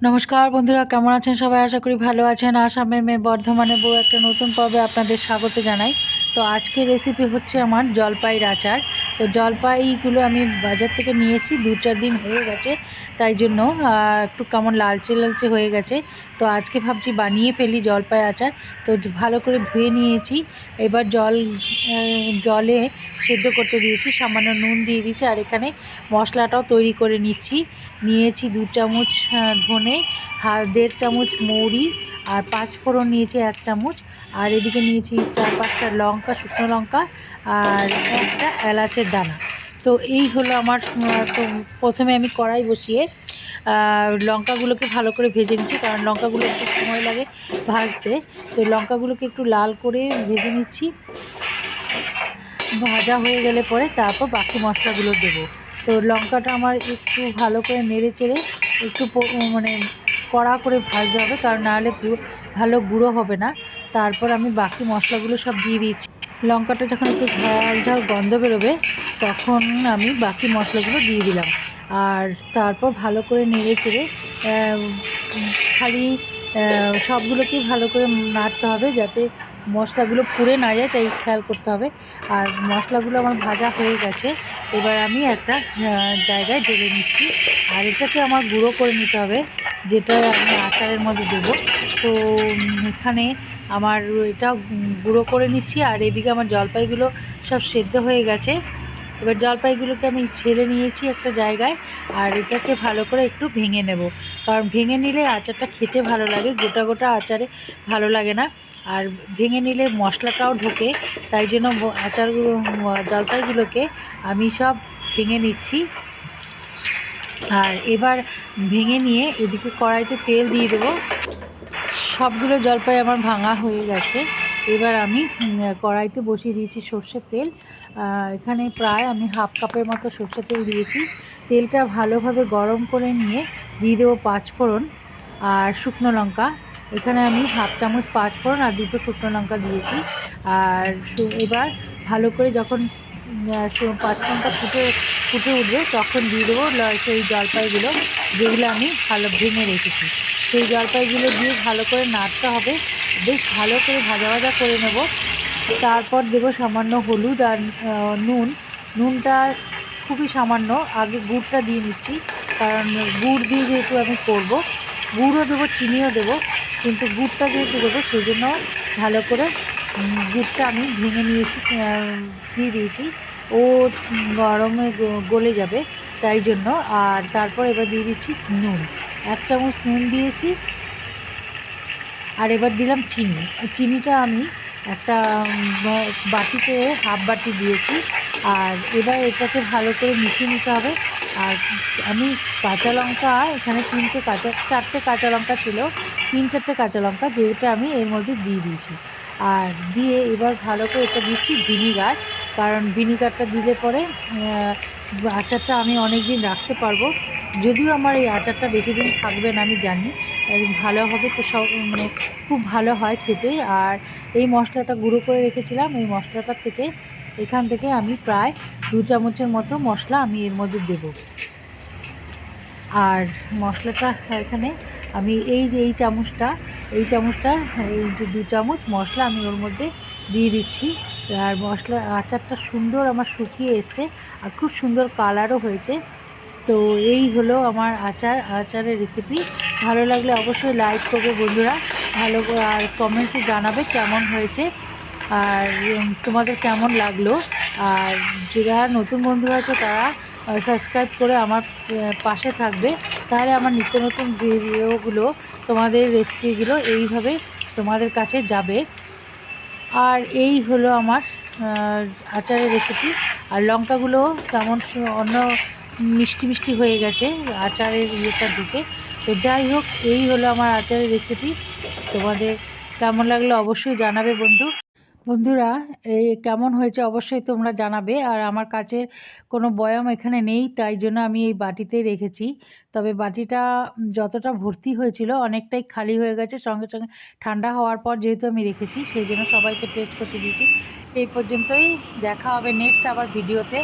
নমস্কার বন্ধুরা, কেমন আছেন সবাই? আশা করি ভালো আছেন। আসামের মেয়ে বর্ধমানে বউ একটা নতুন পর্বে আপনাদের স্বাগত জানাই। তো আজকে রেসিপি হচ্ছে আমার জলপাইয়ের আচার। তো জলপাইগুলো আমি বাজার থেকে নিয়ে এসেছি, দু চার দিন হয়ে গেছে, তাই জন্য একটু কেমন লালচে লালচে হয়ে গেছে। তো আজকে ভাবছি বানিয়ে ফেলি জলপাই আচার। তো ভালো করে ধুয়ে নিয়েছি, এবার জল জলে সেদ্ধ করতে দিয়েছি, সামান্য নুন দিয়ে দিয়েছি, আর এখানে মশলাটাও তৈরি করে নিচ্ছি। নিয়েছি দু চামচ ধনে আর দেড় চামচ মৌরি, আর পাঁচ ফোড়ন নিয়েছি এক চামচ। আর এদিকে নিয়েছি চার পাঁচটা লঙ্কা, শুকনো লঙ্কা আর একটা এলাচের দানা। তো এই হলো আমার তো প্রথমে আমি কড়াই বসিয়ে লঙ্কাগুলোকে ভালো করে ভেজে নিচ্ছি, কারণ লঙ্কাগুলো একটু সময় লাগে ভাজতে। তো লঙ্কাগুলোকে একটু লাল করে ভেজে নিচ্ছি। ভাজা হয়ে গেলে পরে তারপর বাকি মশলাগুলো দেবো। তো লঙ্কাটা আমার একটু ভালো করে নেড়ে চেড়ে একটু মানে কড়া করে ভাজতে হবে, কারণ নাহলে ভালো গুঁড়ো হবে না। তারপর আমি বাকি মশলাগুলো সব দিয়ে দিচ্ছি লঙ্কাটা যখন একটু ঝাল ঝাল গন্ধ বেরোবে, তখন আমি বাকি মশলাগুলো দিয়ে দিলাম। আর তারপর ভালো করে নেড়ে চেড়ে খালি সবগুলোকেই ভালো করে নাড়তে হবে যাতে মশলাগুলো পুড়ে না যায়, তাই খেয়াল করতে হবে। আর মশলাগুলো আমার ভাজা হয়ে গেছে, এবার আমি একটা জায়গায় ঢেলে নিচ্ছি। আর এটাকে আমার গুঁড়ো করে নিতে হবে, যেটা আমি আচারের মধ্যে দেবো। তো এখানে আমার এটা গুঁড়ো করে নিচ্ছি আর এদিকে আমার জলপাইগুলো সব সেদ্ধ হয়ে গেছে। এবার জলপাইগুলোকে আমি ছেড়ে নিয়েছি একটা জায়গায় আর এটাকে ভালো করে একটু ভেঙে নেব। কারণ ভেঙে নিলে আচারটা খেতে ভালো লাগে, গোটা গোটা আচারে ভালো লাগে না। আর ভেঙে নিলে মশলাটাও ঢোকে, তাই জন্য আচারগুলো জলপাইগুলোকে আমি সব ভেঙে নিচ্ছি। আর এবার ভেঙে নিয়ে এদিকে কড়াইতে তেল দিয়ে দেবো। সবগুলো জলপাই আমার ভাঙা হয়ে গেছে। এবার আমি কড়াইতে বসিয়ে দিয়েছি সর্ষের তেল। এখানে প্রায় আমি হাফ কাপের মতো সর্ষের তেল দিয়েছি। তেলটা ভালোভাবে গরম করে নিয়ে দিয়ে দেবো পাঁচফোড়ন আর শুকনো লঙ্কা। এখানে আমি হাফ চামচ পাঁচফোড়ন আর দুটো শুকনো লঙ্কা দিয়েছি। আর এবার ভালো করে যখন পাঁচফোড়নটা ফুটে ফুটে উঠবে তখন দিয়ে দেবো সেই জলপাইগুলো যেগুলো আমি ভালো ভেঙে রেখেছি। সেই জলপাইগুলো দিয়ে ভালো করে নাড়তে হবে। বেশ ভালো করে ভাজা ভাজা করে নেব। তারপর দেবো সামান্য হলুদ আর নুন। নুনটা খুবই সামান্য। আগে গুড়টা দিয়ে নিচ্ছি। কারণ গুড় দিয়ে যেহেতু আমি করব, গুড়ও দেবো, চিনিও দেবো। কিন্তু গুড়টা যেহেতু দেবো সেই জন্য ভালো করে গুড়টা আমি ভেঙে নিয়েছি দিয়ে দিয়েছি। ও গরমে গলে যাবে, তাই জন্য। আর তারপর এবার দিয়ে দিচ্ছি নুন। এক চামচ নুন দিয়েছি। আর এবার দিলাম চিনি। চিনিটা আমি একটা বাটিতে, হাফ বাটি দিয়েছি। আর এবার এটাকে ভালো করে মিশিয়ে নিতে হবে। আর আমি কাঁচা লঙ্কা, এখানে তিনটে কাঁচা, চারটে কাঁচা লঙ্কা ছিল। তিন চারটে কাঁচা লঙ্কা যেটা আমি এর মধ্যে দিয়ে দিয়েছি। আর দিয়ে এবার ভালো করে এটা দিচ্ছি ভিনিগার। কারণ ভিনিগারটা দিলে পরে আচারটা আমি অনেক দিন রাখতে পারব। যদিও আমার এই আচারটা বেশি দিন থাকবে না, আমি জানি। ভালো হবে তো সব মানে খুব ভালো হয় খেতে। আর এই মশলাটা গুঁড়ো করে রেখেছিলাম, এই মশলাটার থেকে এখান থেকে আমি প্রায় দু চামচের মতো মশলা আমি এর মধ্যে দেব। আর মশলাটা এখানে আমি এই যে, এই চামচটা এই চামচটা এই যে দু চামচ মশলা আমি ওর মধ্যে দিয়ে দিচ্ছি। আর মশলা আচারটা সুন্দর আমার শুকিয়ে এসছে আর খুব সুন্দর কালারও হয়েছে। তো এই হলো আমার আচার, আচারের রেসিপি ভালো লাগলে অবশ্যই লাইক করবে বন্ধুরা। ভালো আর কমেন্টে জানাবে কেমন হয়েছে আর তোমাদের কেমন লাগল। আর যারা নতুন বন্ধু আছে তারা সাবস্ক্রাইব করে আমার পাশে থাকবে। তাহলে আমার নিত্য নতুন ভিডিওগুলো তোমাদের রেসিপিগুলো এইভাবে তোমাদের কাছে যাবে। আর এই হলো আমার আচারের রেসিপি আর লঙ্কাগুলো কেমন অন্য মিষ্টি মিষ্টি হয়ে গেছে আচারের ইয়েটা ঢুকে তো যাই হোক, এই হলো আমার আচারের রেসিপি তোমাদের কেমন লাগল অবশ্যই জানাবে বন্ধু। বন্ধুরা এই কেমন হয়েছে অবশ্যই তোমরা জানাবে। আর আমার কাছে কোনো বয়াম এখানে নেই, তাই জন্য আমি এই বাটিতে রেখেছি। তবে বাটিটা যতটা ভর্তি হয়েছিল অনেকটাই খালি হয়ে গেছে। সঙ্গে সঙ্গে ঠান্ডা হওয়ার পর যেহেতু আমি রেখেছি, সেই জন্য সবাইকে টেস্ট করতে দিয়েছি। এই পর্যন্তই, দেখা হবে নেক্সট আবার ভিডিওতে।